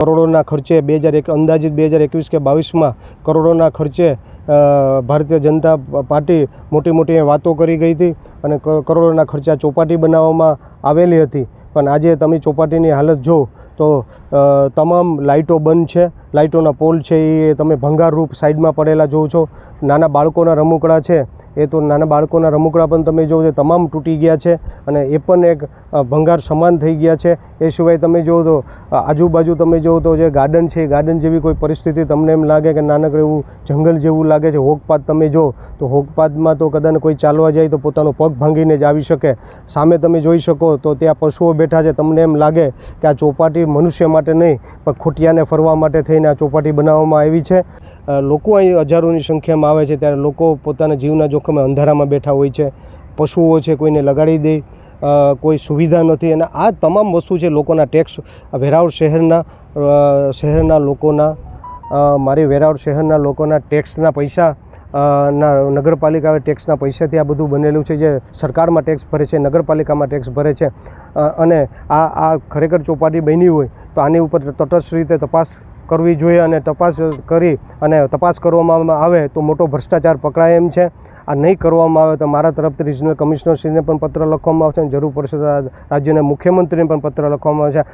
કરોડોના ખર્ચે બે હજાર એક, અંદાજિત બે હજાર એકવીસ કે બાવીસમાં કરોડોના ખર્ચે ભારતીય જનતા પાર્ટી મોટી મોટી વાતો કરી ગઈ હતી અને કરોડોના ખર્ચા ચોપાટી બનાવવામાં આવેલી હતી. પણ આજે તમે ચોપાટીની હાલત જો, તો તમામ લાઇટો બંધ છે. લાઇટોના પોલ છે, એ તમે ભંગારરૂપ સાઈડમાં પડેલા જોવો છો. નાના બાળકોના રમકડા છે, એ તો નાના બાળકોના રમકડા પણ તમે જોવો છો તમામ તૂટી ગયા છે અને એ પણ એક ભંગાર સમાન થઈ ગયા છે. એ સિવાય તમે જુઓ તો આજુબાજુ તમે જુઓ તો જે ગાર્ડન છે, એ ગાર્ડન જેવી કોઈ પરિસ્થિતિ તમને એમ લાગે કે નાનકડું એવું જંગલ જેવું લાગે છે હોકપાત તમે જો, તો હોકપાતમાં તો કદાચ કોઈ ચાલવા જાય તો પોતાનો પગ ભાંગીને જ આવી શકે. સામે તમે જોઈ શકો તો ત્યાં પશુઓ બેઠા છે. તમને એમ લાગે કે આ ચોપાટી મનુષ્ય માટે નહીં, પણ ખોટિયાને ફરવા માટે થઈને આ ચોપાટી બનાવવામાં આવી છે. લોકો અહીં હજારોની સંખ્યામાં આવે છે. ત્યારે લોકો પોતાના જીવના જોખમે અંધારામાં બેઠા હોય છે. પશુઓ છે કોઈને લગાડી દે કોઈ સુવિધા નથી. અને આ તમામ વસ્તુ છે લોકોના ટેક્સ. વેરાવળ શહેરના શહેરના લોકોના મારી વેરાવળ શહેરના લોકોના ટેક્સના પૈસા ના નગરપાલિકા ટેક્સના પૈસાથી આ બધું બનેલું છે, જે સરકારમાં ટેક્સ ભરે છે, નગરપાલિકામાં ટેક્સ ભરે છે અને આ આ ખરેખર ચોપાટી બની હોય તો આની ઉપર તટસ્થ રીતે તપાસ કરવી જોઈએ અને તપાસ કરી અને તપાસ કરવામાં આવે તો મોટો ભ્રષ્ટાચાર પકડાય એમ છે. આ નહીં કરવામાં આવે તો મારા તરફથી રિજનલ કમિશનરશ્રીને પણ પત્ર લખવામાં આવશે અને જરૂર પડશે રાજ્યના મુખ્યમંત્રીને પણ પત્ર લખવામાં આવશે.